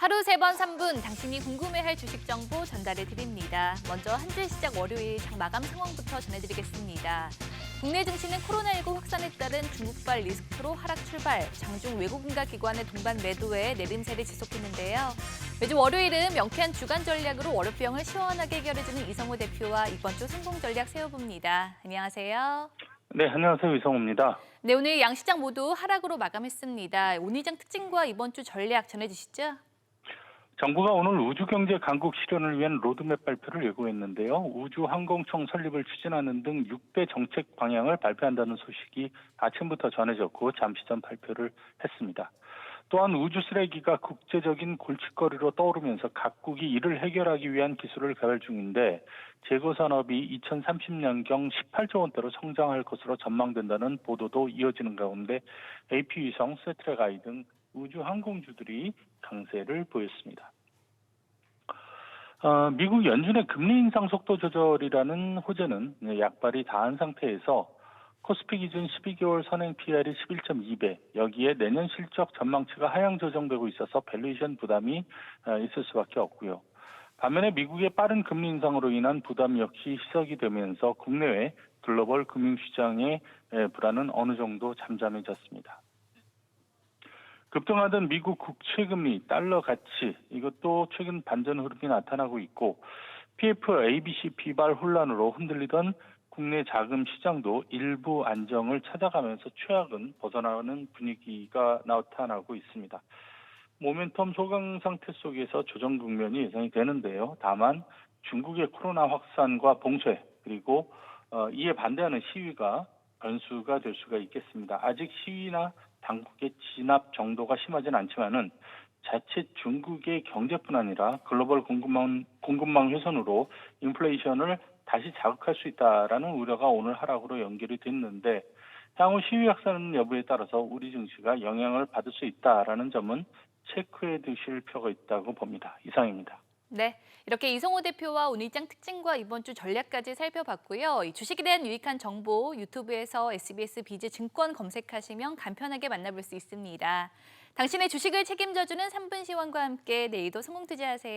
하루 세번 3분 당신이 궁금해할 주식 정보 전달해 드립니다. 먼저 한주 시작 월요일 장 마감 상황부터 전해드리겠습니다. 국내 증시는 코로나19 확산에 따른 중국발 리스크로 하락 출발, 장중 외국인과 기관의 동반 매도에 내림세를 지속했는데요. 매주 월요일은 명쾌한 주간 전략으로 월요병을 시원하게 해결해주는 이성호 대표와 이번 주 성공 전략 세워봅니다. 안녕하세요. 네, 안녕하세요. 이성우입니다. 네, 오늘 양시장 모두 하락으로 마감했습니다. 오늘 장 특징과 이번 주 전략 전해주시죠. 정부가 오늘 우주경제 강국 실현을 위한 로드맵 발표를 예고했는데요. 우주항공청 설립을 추진하는 등 6대 정책 방향을 발표한다는 소식이 아침부터 전해졌고 잠시 전 발표를 했습니다. 또한 우주 쓰레기가 국제적인 골칫거리로 떠오르면서 각국이 이를 해결하기 위한 기술을 개발 중인데 제거 산업이 2030년경 18조 원대로 성장할 것으로 전망된다는 보도도 이어지는 가운데 AP 위성, 세트레가이 등 우주 항공주들이 강세를 보였습니다. 어, 미국 연준의 금리 인상 속도 조절이라는 호재는 약발이 다한 상태에서 코스피 기준 12개월 선행 PR이 11.2배, 여기에 내년 실적 전망치가 하향 조정되고 있어서 밸류에이션 부담이 어, 있을 수밖에 없고요. 반면에 미국의 빠른 금리 인상으로 인한 부담 역시 희석이 되면서 국내외 글로벌 금융시장의 에, 불안은 어느 정도 잠잠해졌습니다. 급등하던 미국 국채금리, 달러 가치 이것도 최근 반전 흐름이 나타나고 있고 PF, ABC 비발 혼란으로 흔들리던 국내 자금 시장도 일부 안정을 찾아가면서 최악은 벗어나는 분위기가 나타나고 있습니다. 모멘텀 소강 상태 속에서 조정 국면이 예상이 되는데요. 다만 중국의 코로나 확산과 봉쇄 그리고 어, 이에 반대하는 시위가 변수가 될 수가 있겠습니다. 아직 시위나 당국의 진압 정도가 심하진 않지만은 자칫 중국의 경제뿐 아니라 글로벌 공급망, 공급망 훼손으로 인플레이션을 다시 자극할 수 있다라는 우려가 오늘 하락으로 연결이 됐는데 향후 시위 확산 여부에 따라서 우리 증시가 영향을 받을 수 있다라는 점은 체크해 두실 필요가 있다고 봅니다. 이상입니다. 네, 이렇게 이성호 대표와 오늘 장 특징과 이번 주 전략까지 살펴봤고요. 이 주식에 대한 유익한 정보 유튜브에서 SBS 비즈 증권 검색하시면 간편하게 만나볼 수 있습니다. 당신의 주식을 책임져주는 3분 시황과 함께 내일도 성공 투자하세요.